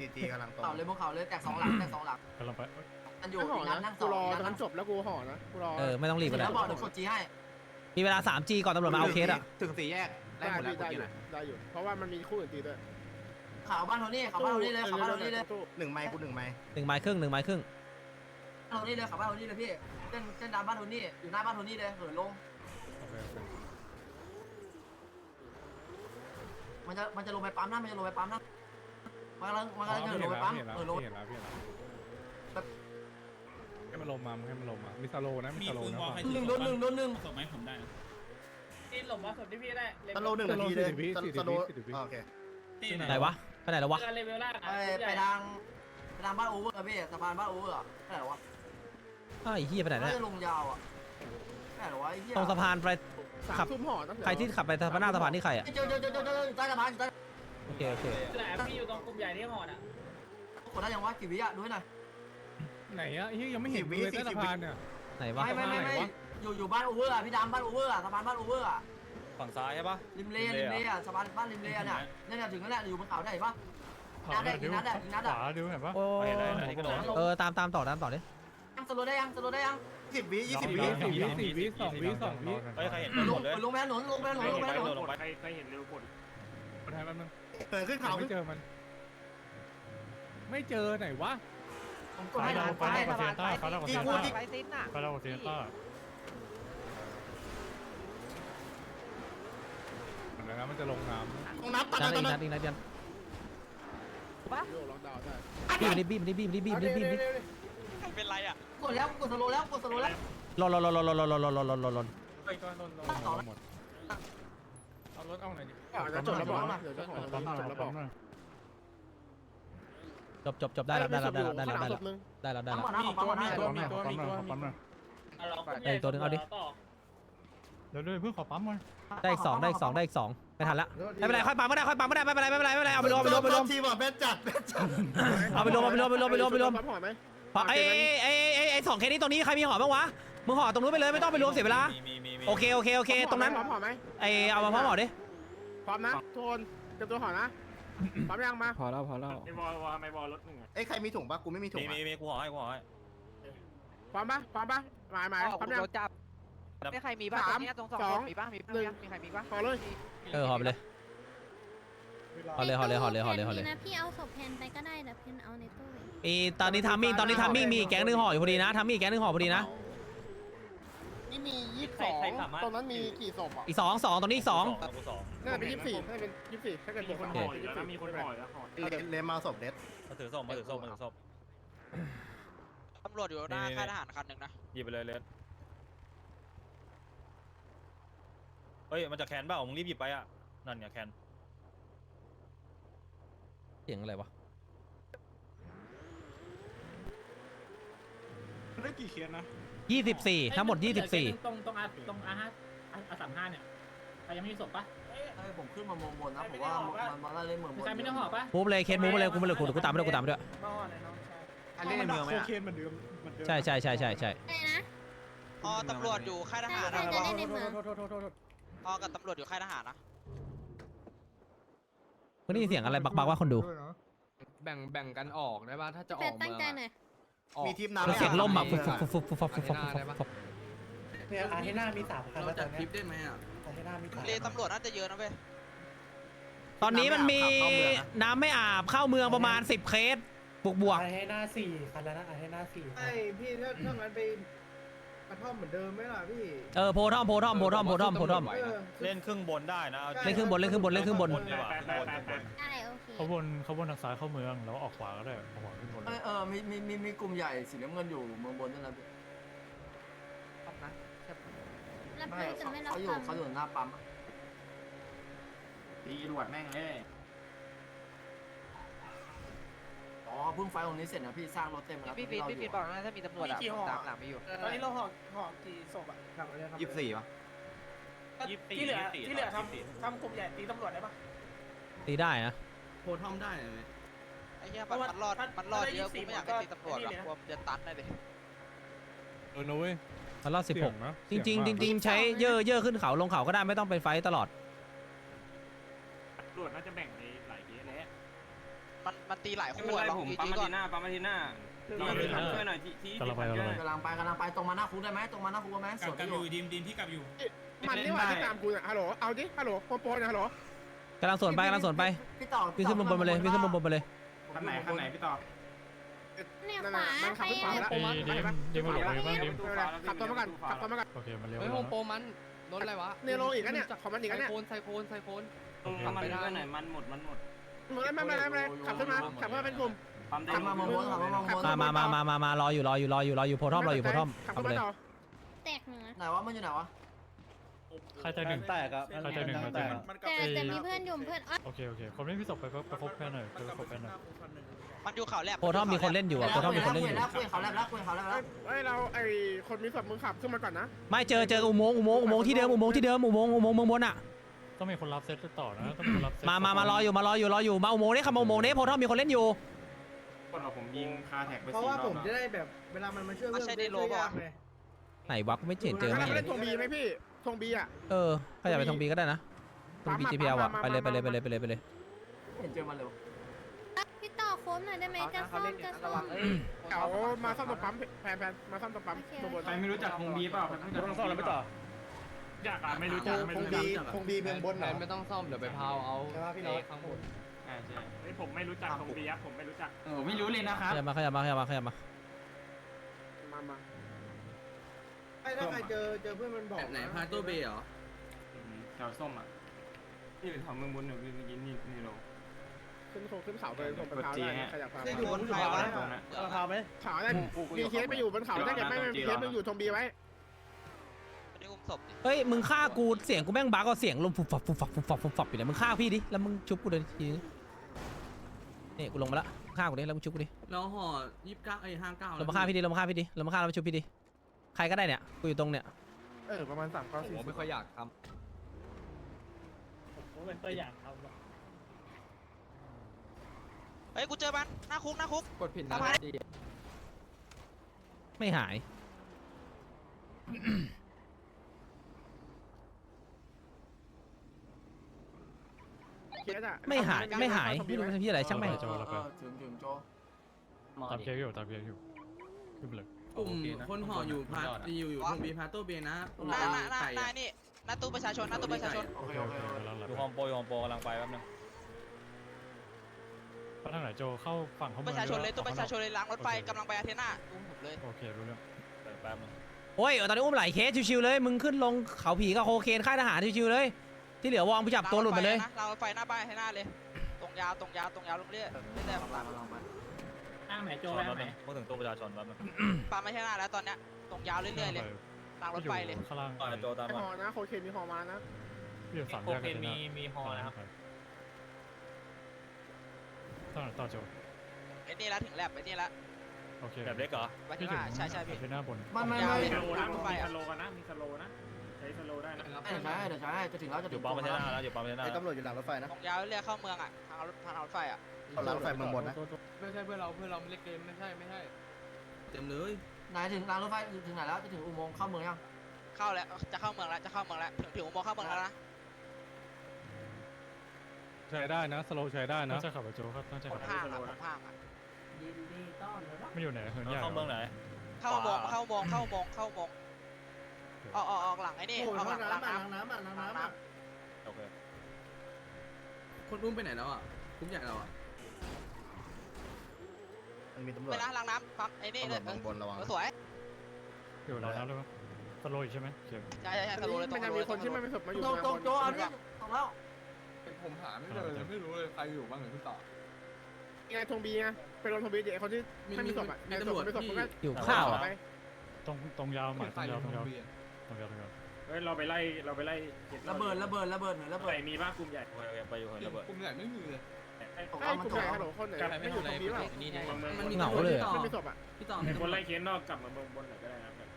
จีจีกำลังตเขาเลยภูเขาเลยแตกสองหลังแตกสองหลังกำลังไปมันอยู่อีกนั้นนั่งสองอีกนั้นนั่งจบแล้วกูห่อนะกูรอ เออไม่ต้องรีบก็ได้แล้วบอกเดี๋ยวกดจีให้ มีเวลา 3G ก่อนตำรวจมาเอาเคสอะ ถึงสี่แยกได้หมดแล้วกดจีหน่อยได้อยู่ เพราะว่ามันมีคู่อื่นตีด้วยข่าวบ้านโทนี่ข่าวบ้านโทนี่เลยข่าวบ้านโทนี่เลยหนึ่งไม้กูหนึ่งไม้หนึ่งไม้ครึ่งหนึ่งไม้ครึ่งบ้านโทนี่เลยข่าวบ้านโทนี่เลยพี่เส้นเส้นดำบ้านโทนี่อยู่หน้าบ้านโทนี่เลยเหินลง มันจะมันจะลงไปปั๊มนะมันจะลงไปปั๊มนะมันกำลังมันกำลังจะเหินลงไปปั๊มเหินลง เห็นแล้วพี่เห็นแล้วให้มันลงมาให้มันลงมามีสโลนะมีมีสโลปืนนะวอลใครหนึ่งโดนหนึ่งโดนหนึ่งศพไหมผมได้นะนี่หลบมาศพที่พี่ได้เลสโลหนึ่งนาทีเลยสโลโอเคตีไหนวะไปไหนแล้ววะเวลเลเวลล่างไปไปทางไปทางบ้านโอเวอร์พี่สะพานบ้านโอเวอร์อะไหนวะอ้าวไอ้เหี้ยไปไหนน่าเนี่ยจะลงยาวอะ ไหนวะไอ้เหี้ยตรงสะพานไปขับทุ่มห่อต้องใครที่ขับไปสะพานหน้าสะพานนี่ใครอะเจอเจอเจอเจอเจอใต้สะพานใต้โอเคโอเคแหละพี่อยู่ตรงกลุ่มใหญ่ที่หอดอะคนได้ยังวะกี่วิอะดูให้หน่อยไหนอะเฮ้ยยังไม่เห็นเลยใต้สะพานเนี่ย ไหนวะไม่ไม่ไม่ไม่อยู่อยู่บ้านโอเวอร์อะพี่ดำบ้านโอเวอร์อะสะพานบ้านโอเวอร์อะฝั่งซ้ายใช่ปะริมเลริมเลอะสะพานบ้านริมเลอะเนี่ยเนี่ยถึงนั่นแหละอยู่บนเขาได้ปะ นัดได้อีกนัดได้อีกนัดขอะวาดูเห็นปะโอ้เห็นแล้วอันนี้ก็โดนเออตามตามต่อตามต่อดิยังสโลได้ยังสโลได้ยัง สิบวิยี่สิบวิสี่วิสี่วิสองวิสองวิเฮ้ยใครเห็นลหมงดเลยลงแม่หนุนลงแม่หนุนลงแม่หนุนลงไปใครใครเห็นเร็วกดคนไทยมันเปิดขึ้นเขาไม่เจอมัน ไม่เจอไหนวะผมกดให้นะกดให้สะพานไปจีกูจีไปซินน่ะฟาราโอเซนต้าแล้วมันจะลงน้ำตรงน้ำตัดนัดตัอีดกตันัดดอีกนัดยันล็อกดาวน์ได้บี้มันดิบี้มันดิบี้มันดิบี้มันดิบี้มันดิใคร เป็นไรอะกดแล้วกดสโลแล้วกดสโลแล้วรอรอรอรอรอรอรอรอรอรอรอไปก็ลงหมดเอารถเอาไหนดิจะจบแล้วบอกเดี๋ยวจะขอจบแล้วบอกจบจบจบได้แล้วได้แล้วได้แล้วได้แล้วได้แล้วได้แล้วได้ปั๊มแล้วก่อนนะขอปั๊มก่อนนะมีตัวมีตัวมีตัวเอาลองกลุ่มใหญ่ต่อเดี๋ยวด้วยเพื่อขอปั๊มมันได้อีกสองได้อีกสองได้อีกสองไม่ทันละไม่เป็นไรค่อยปั๊มก็ได้ค่อยปั๊มก็ได้ไม่เป็นไรไม่เป็นไรไม่เป็นไรเอาไปรวมไปรวมไปรวมทีมอะแม่จัดแม่จัดเอาไปรวมเอาไปรวมไปรวมไปรวมไปรวมปั๊มหอยไหม เพราะไอ้ไอ้ไอ้ไอ้สองเคสนี้ตรงนี้ใครมีห่อบ้างวะมึงห่อตรงนู้นไปเลยไม่ต้องไปรวมเสียเวลามีมีมีมีโอเคโอเคโอเคตรงนั้นปั๊มหอยไหมไอ้เอามาพร้อมห่อดิพร้อมนะโทนเตรียมตัวหอยนะปั๊มยังมาพอแล้วพอแล้วไอ้บอลวอไม่บอลรถหนึ่งเอ้ยใครมีถุงปะกูไม่มีถุมีงมีมีกูห่อให้กูห่อให้พร้อมปะพร้อมปะหมายหมายพร้อมยังโดนจับไม่ใครมีบ้างตรงนี้ตรงสองคนมีบ้างมีบ้างมีใครมีบ้างพอเลยเออห่อไปเลย ห่อเลยห่อเลยห่อเลยห่อเลยห่อเลยนะพี่เอาศพแทนไปก็ได้แต่เพื่อนเอาในตู้มีตอนนี้ทามมิ่งตอนนี้ทามมิ่งมีแก๊งหนึงห่ออยู่พอดีนะทามมิ่งแก๊งหนึงห่อพอดีนะนี่มียี่สิบสองตรงนั้นมีกี่ศพอะอีกสองสองตรงนี้อีกสองกูสองน่าจะเป็นยี่สิบสี่น่าจะเป็นยี่สิบสี่ถ้าเกิดมีคนห่ออยู่แล้วมีคนห่อแล้วห่อเลมมาศพเด็ดมาถือส้มมาถือส้มมาถือส้มตำรวจอยู่หน้าค่ายทหารคันหนึ่งนะหยิบไปเลยเลนเฮ้ยมันจะแคนเปล่ามึงรีบหยิบไปอะนั่นไงแคน เสียงอะไรวะ ได้กี่เคสนะยี่สิบสี่ทั้งหมดยี่สิบสี่ตรงตรงอาตรงอาห้าอาสามห้าเนี่ยใครยังไม่มีศพปะเอ้ยผมขึ้นมามองบนนะผมว่ามันมันเล่นเหมือนบนใครไม่ได้ห่อปะมูฟเลยเคสมูฟไปเลยกูไปเลยกูกูตามไปด้วยกูตามไปด้วยมาห่อหน่อยน้องชายอันนี้ในเมืองไหมโคเคนมันเดิมมันเดิมใช่ใช่ใช่ใช่ใช่ได้นะ อ๋อตำรวจอยู่ค่ายทหารใช่นะจะได้ในเมืองโทษโทษโทษโทษอ๋อกับตำรวจอยู่ค่ายทหารนะ คุณได้ยินเสียงอะไรบักบักว่าคนดู แบ่งแบ่งกันออกได้ป่ะถ้าจะอแฟอนกตั้งเมืองใจอะหน่อย ออก มีทีมน้ำแล้วเสียงลมอะฟุบฟุบฟุบฟุบฟุบฟุบฟุบฟุบฟุบเนี่ยอาทิตย์หน้ามีสามคันเราจัดทริปได้ไหมอะเลตำรวจน่าจะเยอะนะเว้ยตอนนี้มันมีน้ำไม่อาบเข้าเมืองประมาณ 10 เคสบวกบวกให้หน้าสี่คันแล้วนะให้หน้าสี่ไอพี่ถ้าถ้างั้นไปก ระท่อมเหมือนเดิมไหมล่ะพี่เออโพทอมโพทอมโพทอมโพทอมโพทอมเล่นครึ่งบนได้นะเล่นครึ่งบนเล่นครึ่งบนเล่นครึ่งบน ดีกว่าบนบนได้โอเคเขาวนเขาวนทางซ้ายเข้าเมืองแล้วออกขวาก็ได้ออกขวาขึ้นบนเออเออมีมีมีมีกลุ่มใหญ่สีน้ำเงินอยู่เมืองบนนั่นแหละรับไม่รู้แต่ไม่รับเขาอยู่ฟังเขาอยู่หน้าปั๊มตีรวดแม่งเลย อ๋อเพิ่งไฟตรงนี้เสร็จนะพี่สร้างรถเต็มแล้วพี่ฟีดพี่ฟีดบอกนะถ้ามีตำรวจอะตามหลังไปอยู่ตอนนี้เราห่อห่อกี่ศพอะหลังเลยครับยี่สิบสี่ปะยี่สิบสี่ที่เหลือยี่สิบสี่ที่เหลือยี่สิบสี่ทำทำกลุ่มใหญ่ตีตำรวจได้ปะ ตีได้นะ โพทอมได้เลยไอ้เหี้ยมันมันรอดมันรอดเยอะกูไม่อยากให้ตีตำรวจหรอกกลัวมันจะตันได้เลยเออนะเว้ยตลอดสิบหกเสี่ยงนะจริงเสี่จยริงมากจริงๆใช้เยอะเยอะขึ้นเขาลงเขาก็ได้ไม่ต้องไปไฟต์ตลอด ตำรวจน่าจะแบ่งในหลายเคสแล้ว มันมันตีหลายคู่อะลองจีจีก่อนปั๊มมาทีหน้าคือที่เราไม่ทำทำช่วยหน่อยที่ที่กำลังไปกำลังไปกำลังไปกำลังไปตรงมาหน้าคุกได้ไหมตรงมาหน้าคุกไหมกลัสบวนกลับออยู่ยู่ดีมดีมที่กลับอยู่มันนี่ว่าที่ตามกูอะฮัลโหล เอาดิ ฮัลโหลโปรโปรนะฮัลโหลกำลังสวนไปกำลังสวนไปพี่ต่อวิ่งขึ้นบนบนไปเลยวิ่งขึ้นบนบนไปเลยคันไหนคันไหนพี่ต่อเนี่ยนั่นขวาน่ะมันขับขึ้นขวาแล้วไอ้ดิมดิมมาหลบเลยบ้างดิมขับตัวมาก่อนขับตัวมาก่อนโอเคมันเร็วเฮ้ยแล้โฮวมโปรมันรถอะไรวะเนโรอีกแล้วเนี่ยของมันอีกแล้วเนี่ยไซโคนไซโคนไซโคนโอเคขับไปได้มันหมดมันหมด ไม่ไม่ไม่ไม่ไม่ขับขึ้นมาขับขึ้นมาเป็นกลุ่มปั๊มได้ขับมามองบนขับมามองบนมามามามามามารออยู่รออยู่รออยู่รออยู่โพทอมรออยู่โพทอมขับเอาขึ้นไปเลยมาต่อแตกหนึ่งนะไหนวะมันอยู่ไหนวะใครใจหนึ่งแตกอะใครใจหนึ่งใครใจหนึ่งแต่แต่มีเพื่อนอยู่เพื่อนอ๊ะโอเคโอเคคนไม่มีศพไปก็ประคบแค่หน่อยไปประคบแค่หน่อยมันอยู่เขาแลบโพทอมมีคนเล่นอยู่อะโพทอมมีคนเล่นอยู่แล้วคุยเขาแล้วแล้วคุยเขาแล้วแล้วเฮ้ยเราไอคนมีศพมึงขับขึ้นมาก่อนนะไม่เจอเจออุโมงค์อุโมงค์อุโมงค์ที่เดิมอุโมงค์ที่เดิมอุโมงค์อุโมงค์เมืองบนอะ ต้องมีคนรับเซตต่อนะต้องมีคนรับเซตมามา มารออยู่มารออยู่รออยู่มาอุโมงค์นี้ครับมาอุโมงค์นี้โพทอมมีคนเล่นอยู่คนเราผมยิงคาแท็กไปเพราะสี่ว่ารอผบมจะได้แบบเวลามันมาช่วยไม่เพื่อนใช่ดีโลช่วยป่ะยากเลยไหนวะกูไม่เห็นเจอแล้วไม่เราเห็เล่นนธงบีไหมพี่ธงบีอะ เออถ้าอยากไปทงบีก็ได้นะทงบีปั๊มอะ GPL อะปั๊มไปมาเลยไปเลยมาไปเลยไปเลยไปเลยเห็นเจอมันเร็วพี่ต่อโค้งหน่อยได้ไหมจะซ่อมจะซ่อมเขามาซ่อมตรงปั๊มแพนแพนมาซ่อมตรงปั๊มโอเคตรงบนโอเคไม่รู้จักธงบีเปล่าต้องซ่อมแล้วไม่ต่ออยา กอะไม่รู้จักไม่รู้จักคงบีเมืองบนแทนไม่ต้องซ่อมเดี๋ยวไปพาวเอาใช่ป่ะพี่น้องเข้างบนใช่ใช่นี่ผมไม่รู้จักตรงบีครับผมไม่รู้จักเออไม่รู้เลยนะครับขยับมาขยับมาขยับมาขยับมามามาไอ้ถ้าใครเจอเจอเพื่อนมันบอกแบบไหนพาตัวเบย์เหรอแถวส้มอะนี่แถวเมืองบนเนี่ยคือยินนี่นี่โลขึ้นโคขึ้นเขาไปส่งไปพาวได้ขยับพาวได้อยู่บนเขาไหมเราพาไหมเขาได้มีเคสไปอยู่บนเขาถ้าเกิดไม่มีเคสมึงอยู่ธงบีไว้ไม่ได้อุ้ม ศพดิเฮ้ยมึงฆ่ากูเสียงกูแม่งบักก็เสียงลมฟุบฟับฟุบฟับฟุบฟับฟุบฟับอยู่เนี่ยมึงฆ่าพี่ดิแล้วมึงชุบกูเลยทีนี้นี่กูลงมาละฆ่ากูดิแล้วมึงชุบกูดิแล้วห่อยี่สิบเก้าไอ้ห้าเก้าลงมาฆ่าพี่ดิลงมาฆ่าพี่ดิลงมาฆ่าแล้วมาชุบพี่ดิใครก็ได้เนี่ยกูอยู่ตรงเนี่ยเออประมาณสามเก้าผมสี่ไม่ค่อยอยากทผมเป็นตัวอย่างครับเฮ้ยกูเจอมันหน้าคุกหน้าคุกำกดผิดนะทำไมจีไม่หาย เคสอะไม่หายไม่หายไม่รู้เป็นพี่อะไรช่างแม่งโจเราไปถึงถึงโจตามเคียร์อยู่ตามเคียร์อยู่ขึ้นไปเลยกลุ่มคนห่ออยู่พาอยู่อยู่ธงบีพาโตเบย์นะหน้าหน้าหน้าหน้านี่หน้าตู้ประชาชนหน้าตู้ประชาชนโอโอเคเคโอโอเคเคกำลังหลับอยู่ฮอมโปอยู่ฮอมโปกำลังไปแป๊บนึงไปทางไหนโจเข้าฝั่งเข้าปเมืองระชาชนเลยตู้ประชาชนนเลยล้างรถไฟกำลังไปอาเทน่าอุ้มผมเลยโอเครู้เรื่องเปิดแป๊บนึงโอ้ยตอนนี้อุ้มหลายเคสชิวๆเลย มึงขึ้นลงเขาผีกับโคเคนค่ายทหารชิวๆเลย ที่เหลือวองไปจับตัวหลุดมาเลยล้างรถไฟหน้าบ้านอาเทน่าเลย ตรงยาวตรงยาวตรงยาวลงเรื่อยเรื่อยลองไปลองไปอ้างไหนโจจอแล้แป๊วบไหนนึงพูดถึงตู้ประชาชนแป๊บนึงๆปั๊มอาเทน่าแล้วตอนเนี้ยตรงยาวเรื่อยๆเลยล้างรถไฟเลยข้างล่างต่อยโจตามไอมาห่อนะโคเคนมีห่อมานะพี่อยู่สามโอแยกเคมีมีฮอนะครับต่อต่อโจไอ้นี่ละถึงแลบไอ้นี่ละโอเคแบบเล็กเหรออาเทน่าใช่ใช่พี่ที่หน้าบนมันไม่ยาวไม่เลยเดี๋ยวล้างรถไฟอะสโลกันนะมีสโลนะใช้สโลได้นะใช้เดี๋ยวใช้จะถึงแล้วจะอถึยู่งปั๊มประเทศหน้าแล้วอยู่ปั๊มประเทศหน้าไอ้ตำรวจอยู่หลังรถไฟนะตรงยาวเรื่อยๆเข้าเมืองอะทางรถทางรถไฟอะหลังรถไฟเมืองบนนะไม่ใช่เพื่อนเราเพื่อนเราไม่เล่นเกมไม่ใช่ไม่ใช่เต็มเลยไหนถึงรางรถไฟถึงไหนแล้วจะถึงอุโมงค์เข้าเมืองยังเข้าแล้วจะเข้าเมืองแล้วจะเข้าเมืองแล้วถึงถึงอุโมงค์เข้าเมืองแล้วนะใช้ได้นะสโลใช้ได้นะน่าจะขับไปโจครับน่าจะผขัมบห่างอะผมห่างอะไม่อยู่ไหนเหินใหญ่เข้าเมืองไหนเข้าอุโมงค์เข้าอุโมงค์เข้าอุโมงค์เข้าอุโมงค์ ออกออกออกหลังไอ้นี่โอ้ออกหลังน้ำหลังอะน้ำน้ำอะน้ำน้ำอะโอเคคนอุ้มไปไหนแล้วอะคุ้มใหญ่เราอะมันมีตำรวจไปนะหลังน้ำปั๊มไอ้นี่เลยตำรวจเมืองบนระวังเออสวยอยู่แล้วนะรู้ไหมสโลอยู่ใช่ไหมโอเคใช่ใช่ใช่สโลเลยตรมันงจะสโลมีเลยคนที่ไม่มีศพมาอยู่โจโจโจอันนี้ตรงแล้วผมหาไม่เจอเลยไม่รู้เลยใครอยู่บ้างหรือพี่ต่อไงธงบีไงไปลงธงบีเดี๋ยวคนที่ไม่มีศพอะมีตำรวจไม่ศพมันก็อยู่ข้าวอะไปตรงตรงยาวหมายใคตรรงอยาวยู่ตรงตรยาว งเบียร์ตรงยาวตรงยาวเอฮ้ยเราไปไล่เราไปไล่จ็ระเบิดระเบิดระเบิดหน่อยระเบิดใครมีบ้างกลุ่มใหญ่ไปอยู่ระเบิด กลุ่มใหญ่ไม่มีเลยผมไอ้เอามันกลุ่มตใหกญ่ฮัลโหลคนไหนไม่อยู่ตรงนี้หรอเมืองเหงาเลยอะ ไม่มีศพอะพี่ต่อคนไล่เคสนอกกลับมาเมืองบนหน่อยก็ได้นะครับ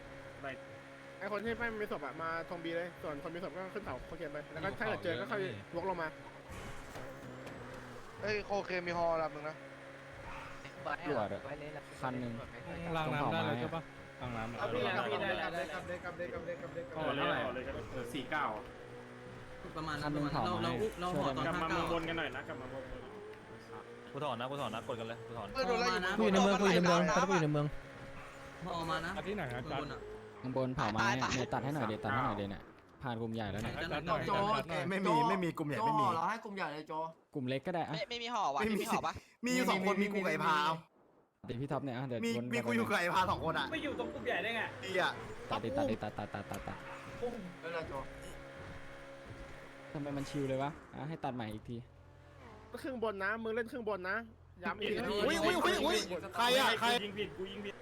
ไล่ไอคนที่ไม่มีศพอะมาทงบีเลยส่วนคนมีศพก็ขึ้นเขาโคเคนไปแล้วก็ถ้าเกิดเจอก็ค่อยวกลงมาเฮ้ยโคเคมีฮอลำนึงนะตรวจอะคันหนึ่ง ล้างน้ำได้เลยใช่ปะล้างน้ำ เอาพี่เอาพี่ได้ได้ได้กับเด็กกับเด็กกับเด็กกับเด็กอ๋อเลยอ๋อเลยเออสี่เก้าประมาณคันหนึ่งเผาไม้ช่วยได้ไหมกลับมาเมืองบนกันหน่อยนะกลับมาเมืองบนกูถอนนะกูถอนนะกดกันเลยกูถอนเฮ้ยโดนไล่อยู่กูอยู่ในเมืองกูอยู่ในเมืองเขาต้องอยู่ในเมืองพอมานะที่ไหนนะจัดข้างบนเผาไม้อะเนี่ยตัดให้หน่อยเดี๋ยวตัดให้หน่อยเดี๋ยวเนี่ยผ่านกลุ่มใหญ่แล้วเนี่ยจัดหน่อยโจจัดหน่อยไม่มีไม่มีกลุ่มใหญ่ไม่มีเราให้กลุ่มใหญ่เลยโจกลุ่มเล็กก็ได้อะไม่ไม่มีห่อวะไม่มีห่อปะมีสองคนมีกูไก่พาว เดี๋ยวพี่ท็อปเนี่ยอะเดี๋ยวมีวนมีกูอยู่ไก่พาสองคนอะไม่อยู่ตรงกลุ่มใหญ่ได้ไงดีอะตัดดิตัดดิตัดตัดตัดตัดตัดเออโจทำไมมันชิวเลยวะอะให้ตัดใหม่อีกทีครึ่งบนนะ มึงเล่นครึ่งบนนะ ย้ำอีกทีอุ้ยอุ้ยอุ้ยอุ้ยใครอะใครยิงผิดกูยิงผิด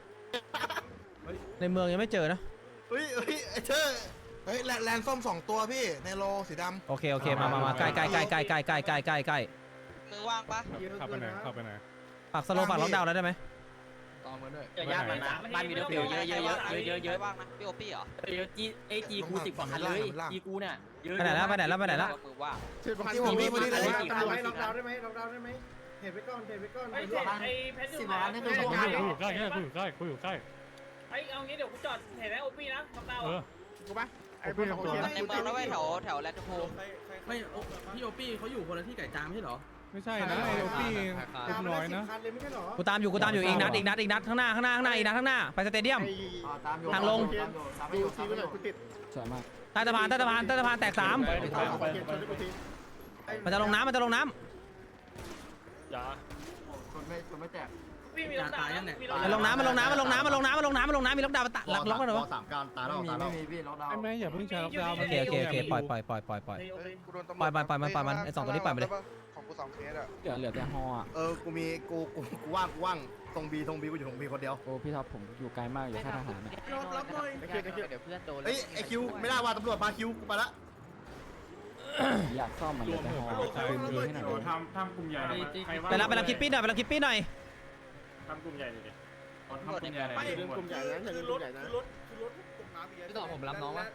ในเมืองยังไม่เจอนะอุ้ยอุ้ยไอ้เธอเฮ้ยแลนส้มสองตัวพี่ในโลสีดำโอเคโอเคมามามาใกล้ใกล้ใกล้ใกล้ใกล้ใกล้ใกล้ใกล้ใกล้มือว่างปะขับไปไหนขับไปไหนปักสโลว์ปักล็อกดาวน์แล้วได้ไหม ต่อมือด้วยอย่าย่ามันนะบ้านมีเดฟิลเยอะเยอะเยอะเยอะเยอะว่างนะพี่โอปี้เหรอเยอะจีเอจีกูสิบกว่าคันเลยจีกูเนี่ยเยอะไปไหนแล้วไปไหนแล้วไปไหนแล้วมือว่างชื่อประกันที่ผมมีพอดีเลยตำรวจล็อกดาวน์ได้ไหมล็อกดาวน์ได้ไหมเห็นไปก่อนเห็นไปก่อนไอ้ไอ้เพชรสิบล้านนี่คือกูพวกอยู่ใกล้กูอยู่ใกล้กูอยู่ใกล้ไอ้เอางี้เดี๋ยวกูจอดเห็นไหมโอปี้นะทำดาวเออกูปะไอ้เพื่อนของในเมืองแล้วไว้แถวแถวแลนด์พูไม่พี่โอปี้เขาอยู่คนละที่ไก่จางไม่ใช่หรอ ไม่ใช่นะไอ้โอปี้เล็กน้อยนะกูตามอยู่กูตามอยู่อีกนัดอีกนัดอีกนัดข้างหน้าข้างหน้าข้างหน้าอีกนัดข้างหน้าไปสเตเดียม ตามอยู่ทางลงตามอยู่สามดูอยู่ซีสามกูหน่ออยยู่กูติดสวยมากใต้สะพานใต้สะพานใต้สะพานแตกสามมันจะลงน้ำมันจะลงน้จ้าคนไม่คนไม่แตก พี่มีรถดาวยังมีรถำมันลงน้ำมันลงน้ำมันลงน้ำมันลงน้ำมันลงน้ำมันลงน้ำมีล็อกดาวน์ตัดล็อกล็อกกันเหรอวะสามการตาเราตาเราไม่มีพี่ล็อกดาวไอ้น์แม่อย่าเพิ่งใช้ล็อกดาวน์โอเคโอเคโอเคปล่อยปล่อยปล่อยปล่อยปล่อยกูโดนตำรวจปล่อยปล่อยปล่อยมันปล่อยมันไอ้สองตัวนี้ปล่อยไปเลยของกูสองเคสอะเหลือเหลือแต่ฮออะเออกูมีกูกูกูว่างกูว่างตรงบีตรงบีกูอยู่ตรงบีคนเดียวโอ้พี่ท็อปผมอยู่ไกลมากอยู่ค่ายทหารเนี่ยไอ้เกียร์ไอ้เกียร์เดี๋ยวเพื่อนโดนเอ้ยไอคิวไม่ได้ว่าตำรวจมาคิวกูไปละอยากซ่อมมันเหลือแต่ฮอคืนดีให้หน่อยโอ้ดิทำทำกลุ่มใหญ่ใครว่าไปรับไปรับคิปปี้หน่อยไปรับคิปปี้หน่อย ทำกลุ่มใหญ่เลยดิทำกลุ่มใหญ่อย่าลืมกลุ่มใหญ่นะอย่าลืมกลุ่มใหญ่นะพี่ต่อผมรับน้องวะ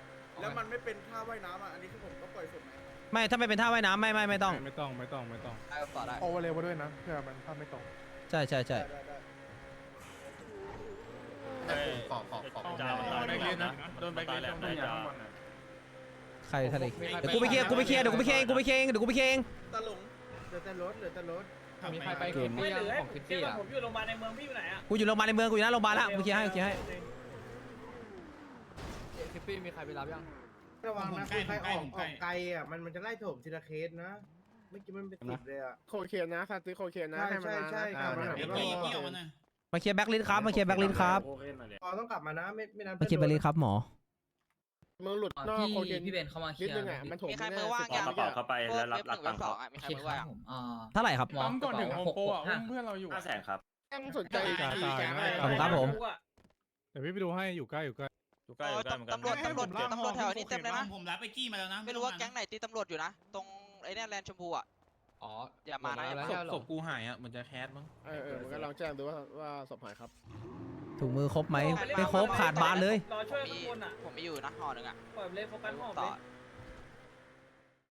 แล้วมันไม่เป็นท่าว่ายน้ำอะอันนี้คือผมก็ปล่อยสุดไหมไม่ถ้าไม่เป็นท่าว่ายน้ำไม่ไม่ไม่ต้อง ไม่ต้องไม่ต้องไม่ต้องต่อได้ โอเวอร์เลยมาด้วยนะเพื่อมันภาพไม่ตรงใช่ใช่ใช่ขอขอขอจ้ามันตายแล้วนะโดนไปตายแล้วกลุ่มใหญ่จ้าข้างบนน่ะใครท่านอีกเดี๋ยวกูไปเคลียร์กูไปเคลียร์เดี๋ยวกูไปเคลียร์เดี๋ยวกูไปเคลียร์เดี๋ยวกูไปเคลียร์ตะหลงเหลือแต่รถเหลือแต่รถ มีใครไปเกคิมตไม่ตี้เหลือของคิตเชื่ตี้ออะผมอยู่โรงพยาบาลในเมืองพี่อยู่ไหนอะกูอยู่โรงพยาบาลในเมืองกูอยู่หน้าโรงพยาบาลละกูเคลียร์ให้กูเคลียร์ให้คิตตี้มีใครไปรับยังระวังนะใครออกออกไกลอะมันมันจะไล่โถมทีละเคสนะเมื่อกี้มันเป็นติดเลยอะโคเคนนะซาติโคเคนนะให้มันใช่ใช่เดี๋ยวกี้กี้ออกมาหน่อยมาเคลียร์แบ็คลิสครับมาเคลียร์แบ็คลิสครับโอเคหน่อยดิพอต้องกลับมานะไม่ไม่นั้นมาเคลียร์แบ็คลิสครับหมอ มึงหลุดนอกโคเคนพี่เบนเข้ามาเคลีนิยดร์นึงอะมันโถมมีใครมือว่างเอายังกระเป๋าเข้าไปพวกแล้วรับเว็บหรับนึ่งตัเว็งบค์สองอะมีใครมือว่างผมอ่าเท่าไหร่ครับ ปั๊มก่อนถึงโฮมโปรอะเพื่อนเราอยู่ห้าแสนครับต้องสนใจอีกทีแกงขอบคุณครับผม เดี๋ยวพี่ไปดูให้อยู่ใกล้อยู่ใกล้อยู่ใกล้อยู่ใกล้เหมือนกันตำรวจตำรวจตำรวจแถวนี้เต็มเลยนะผมรับไปจี้มาแล้วนะไม่รู้ว่าแก๊งไหนตีตำรวจอยู่นะ ตรงไอ้เนี่ยแลนด์ชมพูอะอ๋ออย่ามานะอย่ามาแล้วศพกูหายอะเหมือนจะแคสมั้งเออเออมันก็ลองแจ้งดูว่าว่าศพหายครับ ถุงมือครบไหมไม่ครบขาดบานเลย รอช่วยมีข้างบนอะผมมีอยู่นะห่อหนึ่งอะปล่อยเลยโฟกัสห่อไปต่อ